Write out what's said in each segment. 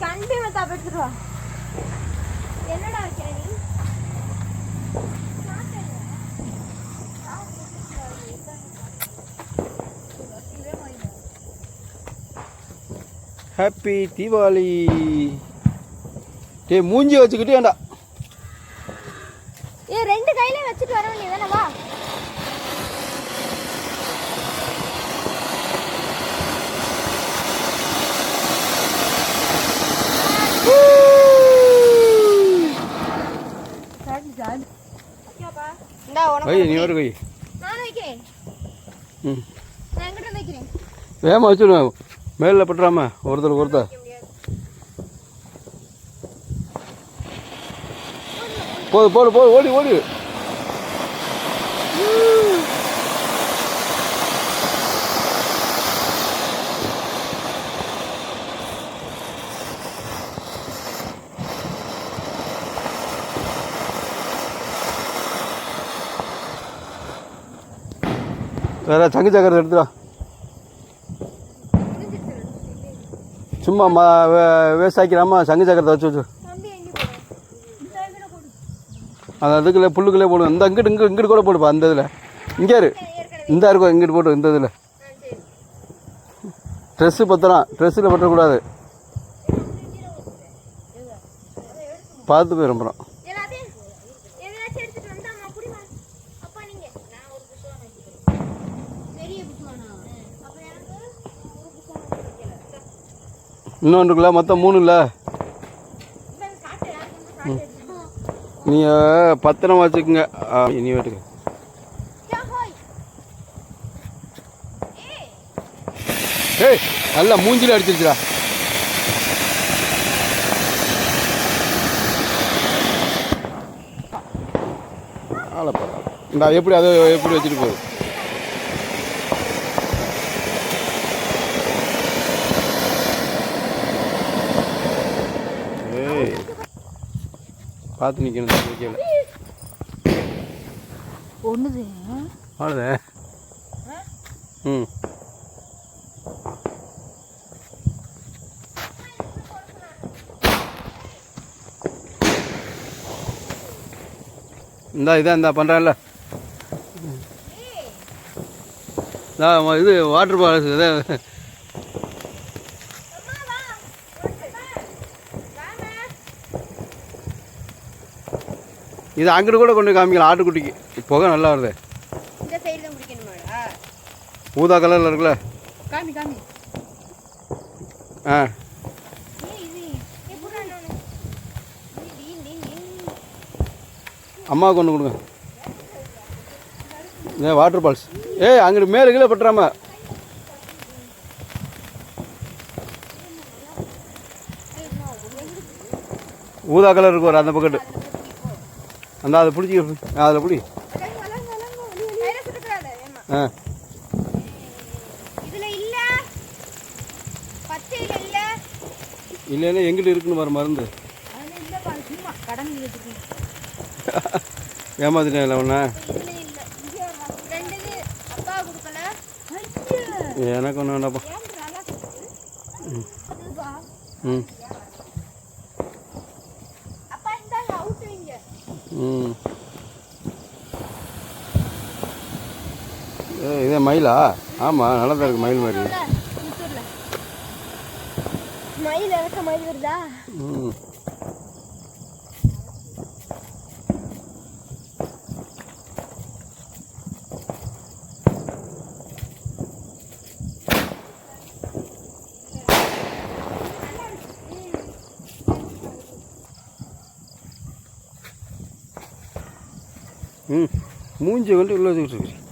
கண்டி மத்தா எடுத்துட்டு வா. என்னடா வைக்கிற நீ? ஹாப்பி தீபாவளி டேய் மூஞ்சி வச்சுக்கிட்டே ஏண்டா ஏ ரெண்டு கையில வச்சுட்டு வர வேண்டியதானே வா இந்தா வை. நீ ஒரு மேல வேகமாக வச்சுடுவேன் மேலில் பட்டுறாம ஒருத்தர் ஒருத்தர் போது போடு போது ஓடி ஓடி. வேற சங்கு சக்கரத்தை எடுத்துடா. சும்மா ம வே- விவசாயிக்கிறாம சங்கு சக்கரத்தை வச்சு வச்சு அது அதுக்குள்ளே புல்லுக்குள்ளே போடும் இந்த இங்கிட்டு இங்கே இங்கிட்டு கூட போடுப்பா அந்த இதில். இங்கே இரு. இந்த இருக்கும் இங்கிட்டு போட்டு இந்த இதில். ட்ரெஸ்ஸு பத்திரம். ட்ரெஸ்ஸில் பற்றக்கூடாது. பார்த்து போயிடும் அப்புறம். இன்னொன்றுக்குள்ள மொத்தம் மூணு இல்லை நீங்கள் பத்திரம் வச்சுக்கோங்க. இனி வீட்டுக்கு ஏய் நல்லா மூஞ்சில் அடிச்சிருச்சுடா. இந்த எப்படி அதை எப்படி வச்சுட்டு போகுது? பார்த்து நிற்கணும் ஒண்ணுது. அவ்வளோதே ம். இந்தா இதான் இந்தா பண்ணுறேன்ல இது வாட்டர் பால்ஸ் இதை அம்மா வா வாமா இது அங்கிட்டு கூட கொண்டு காமிக்கலாம் ஆட்டுக்குட்டிக்கு. புகை நல்லா வருது. ஊதா கலரில் இருக்குல்ல? ஆ. அம்மாவுக்கு ஒன்று கொடுங்க. ஏ வாட்டர் பால்ஸ் ஏய் அங்கிட்டு மேலே கீழே பட்டுறாம. ஊதா கலர் இருக்கு ஒரு அந்த பக்கெட்டு அந்த அதை பிடிச்சி அதில் பிடி. ஆ. இல்ல. எங்கிட்ட இருக்குன்னு வர மருந்து ஏமாத்திட்டேன் இல்லை ஒன்று எனக்கு ஒன்று வேண்டாப்பா அதுபா ம் அப்பா இந்தாங்க அவுட் வைங்க ம் ஏ இதே மயிலா? ஆமாம் நல்லா தான் இருக்கு மயில் மாதிரி. மயில் மயில் வருதா? ம். ம் மூஞ்சி கொண்டு உள்ள வச்சுக்கிட்டு இருக்கு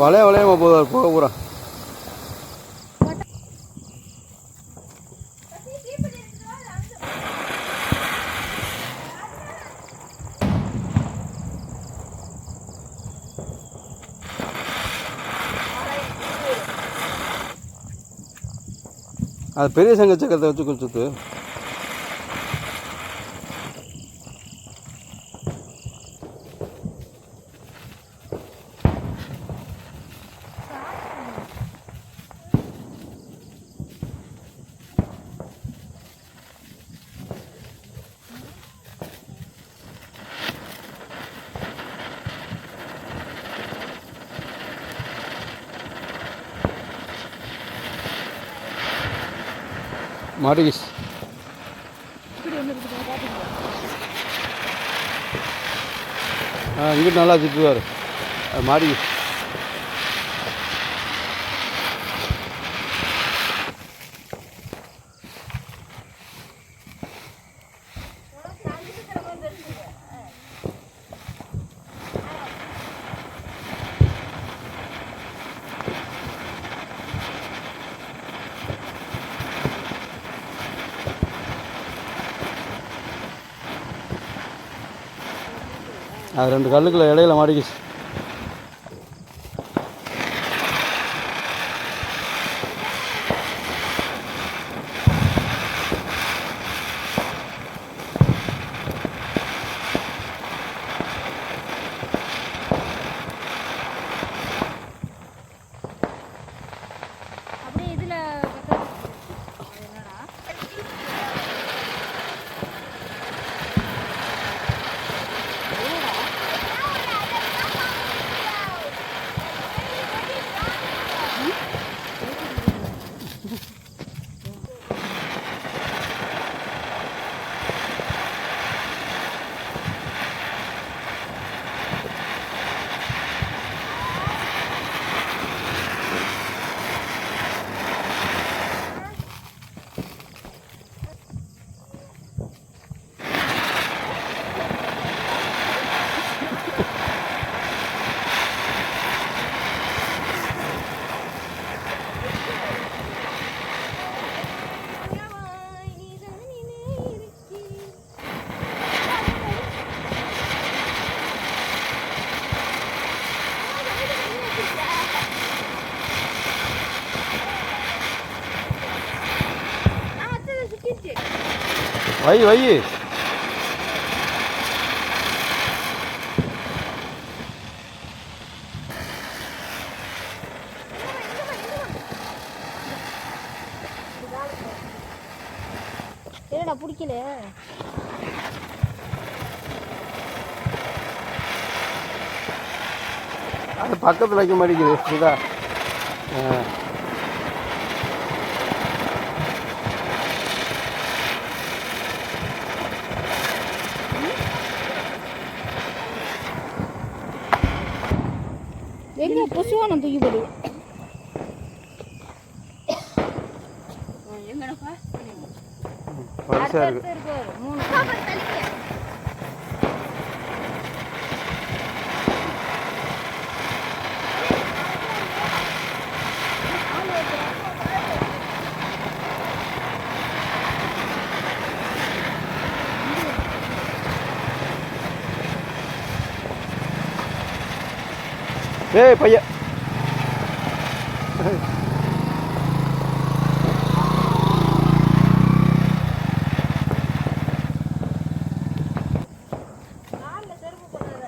வளைய வளையமா போதா போக பூரா. அது பெரிய சங்க சக்கரத்தை வச்சு குளிச்சுட்டு. மாட்டுக்கிஸ் ஆ இங்கிட்டு நல்லா சுற்றுவார் அது அது ரெண்டு கல்லுக்குள்ள இடையில மாட்டிக்கிச்சு அப்படியே இதில் என்னடா வை வை. என்னடா பிடிக்கல அது பக்கத்தில் வைக்க மாட்டேங்குது இதா எங்க புசுவானம் தூக்கி போடு எங்கடப்பா? மூணு ஏய் பையன் கால்ல செருப்பு போடாத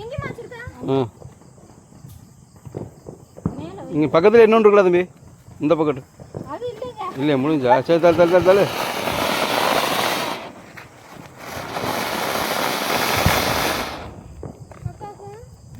எங்க மாச்சிருக்கா ஆ மேல இங்கே பக்கத்தில் இன்னொன்று இருக்குல்ல தம்பி? இந்த பக்கத்து. இல்லையா முடிஞ்சா? சரி தள்ளு தள்ளு தள்ளு தள்ளு.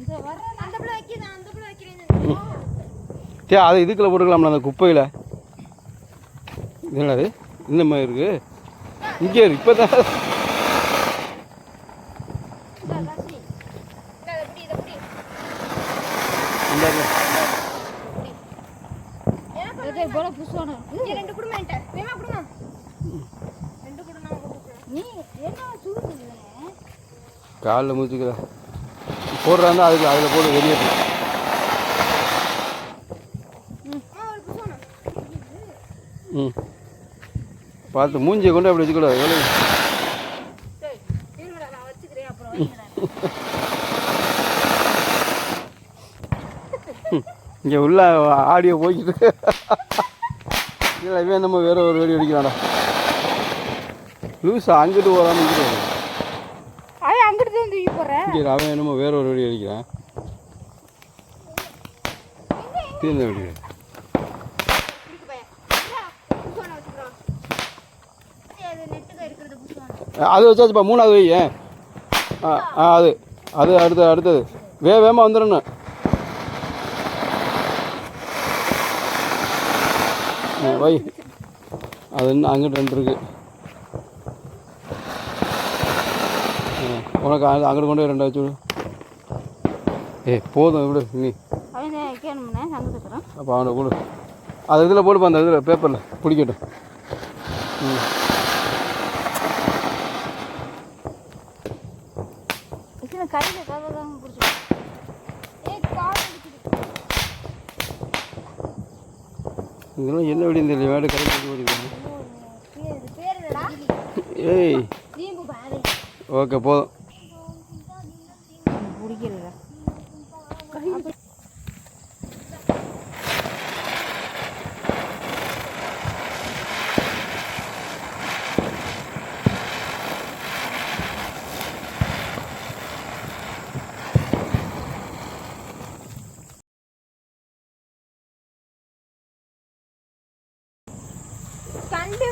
இந்த வர அந்த பிள்ளை வைக்கிறேன் அந்த பிள்ளை வைக்கிறேன். தே அதை இதுக்குள்ள போட்டுக்கலாம்ல அந்த குப்பையில். என்னது? இந்த மாதிரி இருக்கு. இங்கே இப்போ தான் போல புஷ்வான ரெண்டு குடும்பம் என்கிட்ட. வேமா குடும்பம் ரெண்டு குடும்பம் நீ என்ன சுடுது காலில் மூச்சுக்குதா போடுறாந்தா அதுக்கு அதில் போட்டு வெளியே ம். பார்த்து மூஞ்சியை கொண்டு அப்படி வச்சுக்கூடாது எவ்வளோ இங்கே உள்ள ஆடியோ போய்க்கிட்டு இல்லை இவன் நம்ம வேற ஒரு வெடி அடிக்கிறான்டா லூஸா அங்கிட்டு இங்கிட்டு வரான். அவன் அங்கிட்டு தான் தூக்கி போடுறேன் இங்கே இரு, அவன் என்னமோ வேற ஒரு வெடி அடிக்கிறான் தீர்ந்த வெடி. அது வச்சாச்சுப்பா மூணாவது வை ஏன் ஆ ஆ அது. அது அடுத்தது அடுத்தது. வே வேகமாக வந்துடணும். வை அது இன்னும் அங்கிட்டு ரெண்டு இருக்கு. ஆ, உனக்கு அங்க- அங்கிட்டு கொண்டு போய் ரெண்டை வச்சு விடு. ஏய் போதும் விடு நீ. அப்போ அவனை கொடு. அது இதில் போடுப்பா அந்த இதில் பேப்பரில் பிடிக்கட்டும். ம் இதுல கையில் கவகம் பிடிச்சி ஏ கால் இதெல்லாம் என்ன வெடியும் தெரியல வேடு பேர் என்னடா? ஏய். ஓகே போதும்.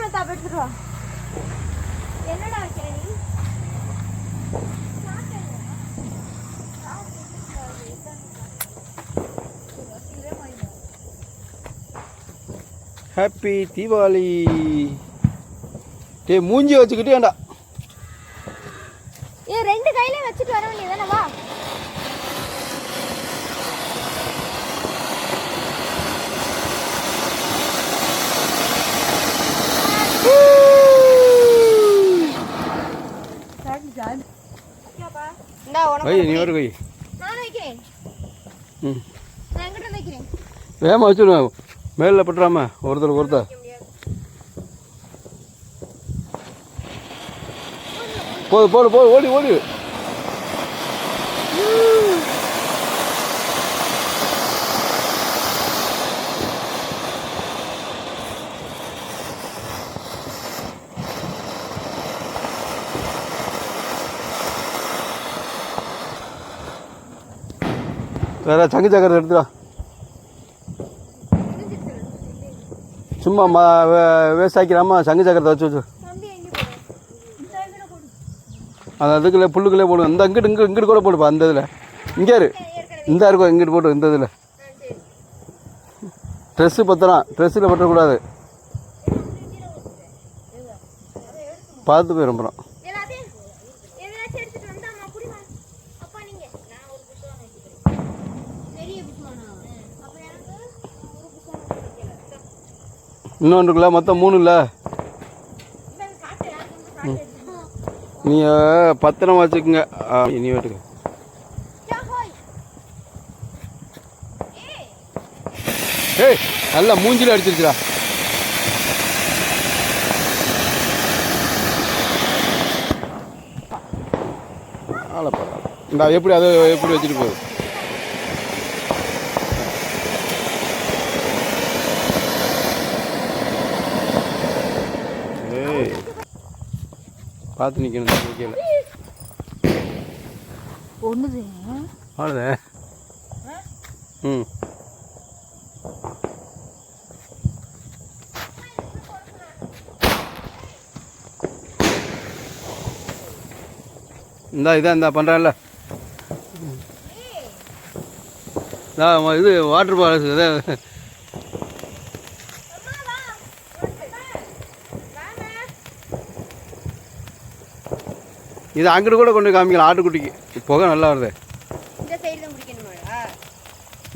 கண்டி எடுத்துட்டு வா. என்னடா வைக்கிற நீ ஹாப்பி தீபாவளி டே மூஞ்சி வச்சுக்கிட்டே ஏண்டா ஏ ரெண்டு கையில வச்சுட்டு வர வேண்டியதானே வா இந்தா வை உனக்கு நீ ஒரு கை நானும் வைக்கிறேன். ம். வேகமாக வச்சுடுவேன் மேலில் பட்டுறாம ஒருத்தருக்கு ஒருத்தர் போது போடு போடு ஓடி ஓடி. வேற சங்கு சக்கரை எடுத்துடா சும்மா ம வே- விவசாயிக்கிறாம சங்கு சக்கரத்தை வச்சு வச்சு. அது அதுக்குள்ளே புல்லுக்குள்ளே போடுவோம் இந்த அங்கிட்டு இங்கே இங்கிட்டு கூட போடுப்பா அந்த இதில். இங்கே இரு. இந்த இருக்கும் இங்கிட்டு போட்டு இந்த இதில். ட்ரெஸ்ஸு பத்திரம். ட்ரெஸ்ஸில் பற்றக்கூடாது. பார்த்து போயிடும் அப்புறம் எல்லாத்தையும் எதையாச்சும் எடுத்துட்டு வந்து அம்மா குடிமா அப்பா நீங்க நான் ஒரு புஷ்வானம் வச்சுக்கிறேன் பெரிய புஷ்வானா அப்ப எனக்கு ஒரு புஷ்வானம் வைக்கல இன்னொன்றுக்குள்ள மொத்தம் மூணு இல்லை நீங்கள் பத்திரமா பத்திரம் வச்சுக்கோங்க. ஆ, இனி வேட்டுக்கு. ஏய் நல்லா மூஞ்சில் அடிச்சிருச்சுடா. ஆளை இந்த எப்படி அதை எப்படி வச்சுட்டு போகுது ஏய் பார்த்து நிற்கணும் வைக்கல ஒண்ணுது. அவ்வளோதே ம். இந்தா இதான் இந்தா பண்ணுறேன்ல இது வாட்டர் பால்ஸ் இதை இது அங்கிட்டு கூட கொண்டு காமிக்கலாம் ஆட்டுக்குட்டிக்கு. புகை நல்லா வருது.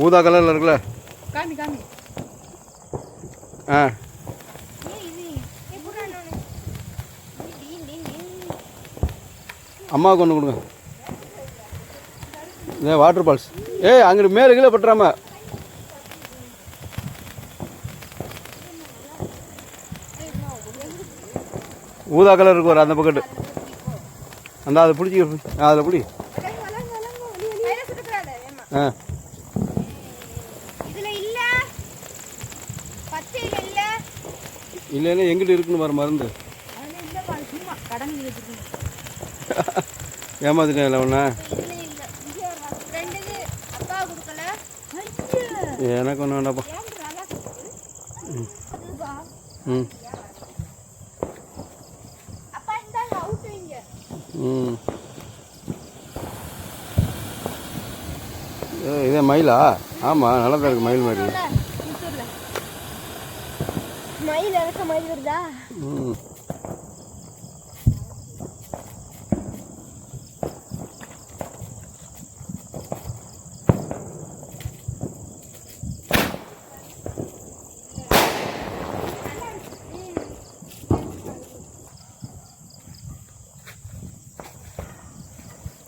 ஊதா கலரில் இருக்குல்ல? ஆ. அம்மாவுக்கு ஒன்று கொடுங்க. இதே வாட்டர் பால்ஸ் ஏய் அங்கிட்டு மேலே கீழே பட்டுறாம. ஊதா கலர் இருக்கு ஒரு அந்த பக்கெட்டு அந்த அதை பிடிச்சி அதில் பிடி. ஆ. இல்லைன்னா எங்கிட்ட இருக்குன்னு வர மருந்து ஏமாத்திட்டேன் ஒன்று எனக்கு ஒன்று வேண்டாப்பா நல்லா ம் அப்பா இந்தாங்க அவுட் வைங்க ம் ஏ, இதே மயிலா? ஆமாம் நல்லா தான் இருக்கு மயில் மாதிரி. மயில் இறக்க மயில் வருதா? ம்.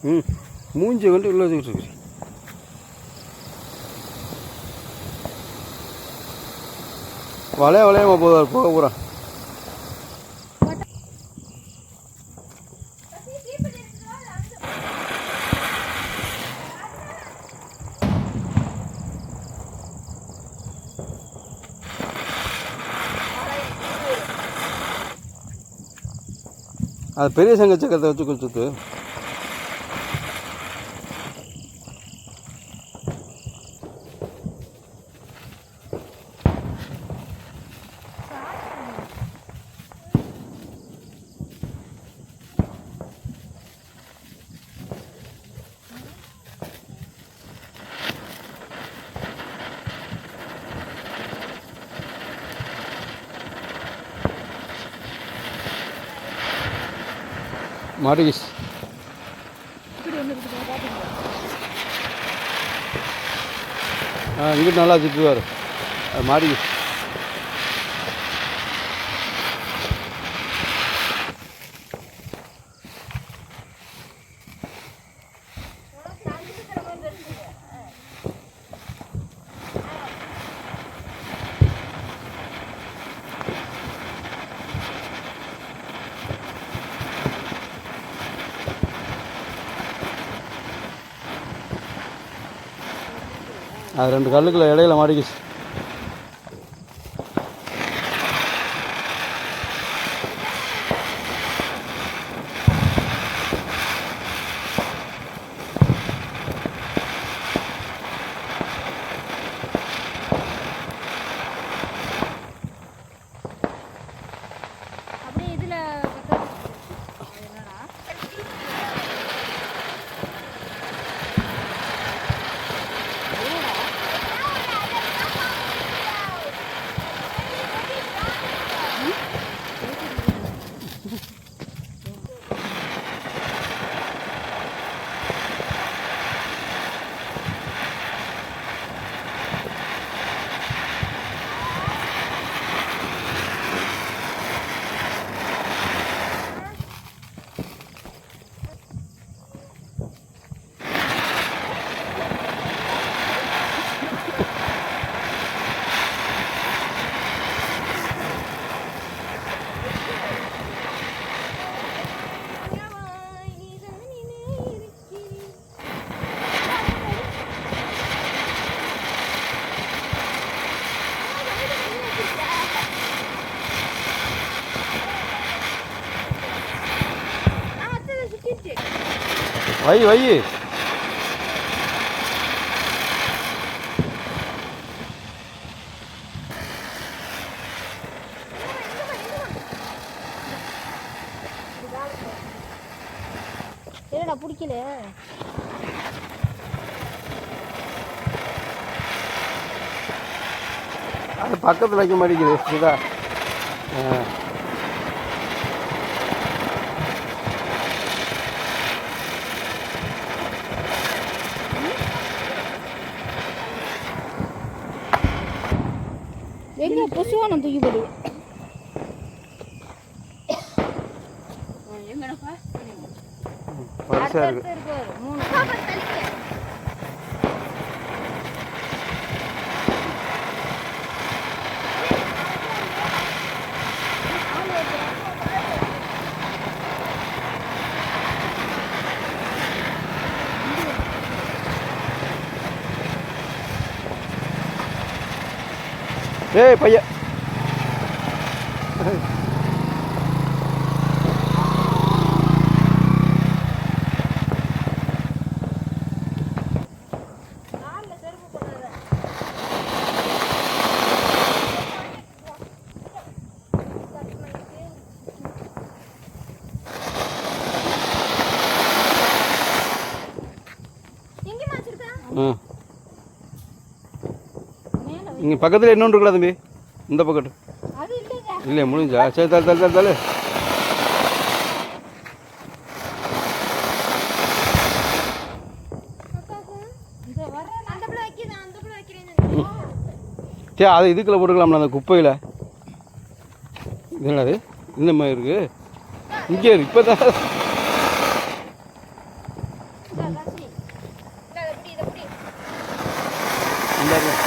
ம் மூஞ்சி கொண்டு உள்ளே வச்சுக்கிட்டு இருக்கு வளைய வளையமா போதார் போக பூரா அது பெரிய சங்க சக்கரத்தை வச்சு கொஞ்சம் சுத்து ஆ இங்கிட்டு நல்லா திட்டுவார் அது அது ரெண்டு கல்லுக்குள்ள இடையில மாட்டிக்கிச்சு. வை வை. என்னடா பிடிக்கல? அது பக்கத்தில் வைக்க மாட்டேங்குது இதா ஆ. எங்க புசுவானம் தூக்கி போடு பரிசாக இருக்கு. இருக்கு மூணு ஏய் பையன் இங்கே பக்கத்தில் இன்னொன்று இருக்குல்ல தம்பி? இந்த பக்கத்து. இல்லையா முடிஞ்சா? சரி வைக்கிறேன் அந்த பிள்ளை வைக்கிறேன் சரி அதை இதுக்குள்ள போட்டுக்கலாம்ல அந்த குப்பையில். என்னது? இந்த மாதிரி இருக்கு. இங்கே இருக்கு இப்போ தான் இந்த இருக்கு.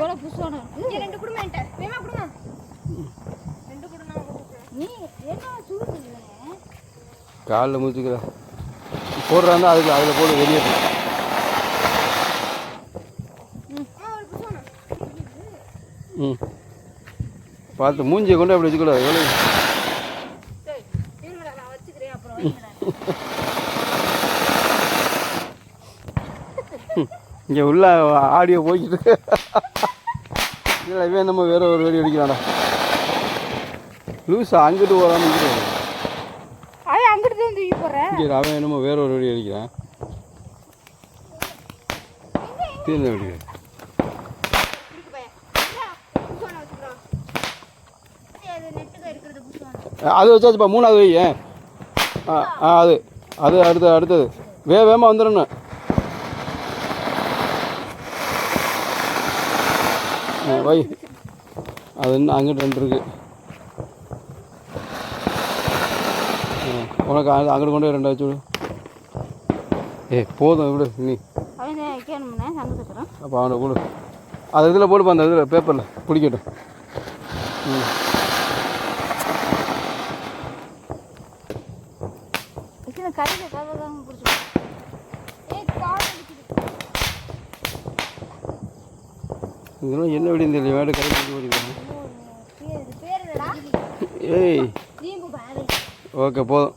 போல புதுசான ரெண்டு குடும்பம் என்கிட்ட. வேமா குடும்பம் ரெண்டு குடும்பம் நீ என்ன சூழ்நிலை காலில் முடிச்சுக்கிற போடுறாங்க அதுக்கு அதில் போட்டு வெளியே ம். பார்த்து மூஞ்சியை கொண்டு அப்படி வச்சுக்கூடாது எவ்வளோ இங்கே உள்ள ஆடியோ போய்கிட்டு. இல்லை இவன் நம்ம வேற ஒரு வெடி அடிக்கிறான்டா. லூசா அங்கிட்டு வரும் அது அங்கிட்டு தான் தூக்கி அவன் என்னமோ வேற ஒரு வெடி அடிக்கிறான். தீர்ந்த வெடி. அது வச்சாச்சுப்பா மூணாவது வை ஏன் ஆ ஆ அது. அது அடுத்தது அடுத்தது. வே வேகமாக வந்துடணும். வை அது இன்னும் அங்கிட்டு ரெண்டு இருக்கு. ஆ, உனக்கு அது அங்கிட்டு கொண்டு ரெண்டை வச்சு விடு. ஏய் போதும் விடு நீ. அப்போ அவனை கொடு. அது இதில் போடுப்பா அந்த இதில் பேப்பரில் பிடிக்கட்டும் ம். கடையில் கதை தான் பிடிச்சி ஏய் கால் இதெல்லாம் என்ன வெடின்னு தெரியல வேறு கடை கொண்டு என்னடா? ஏய். ஓகே போதும்.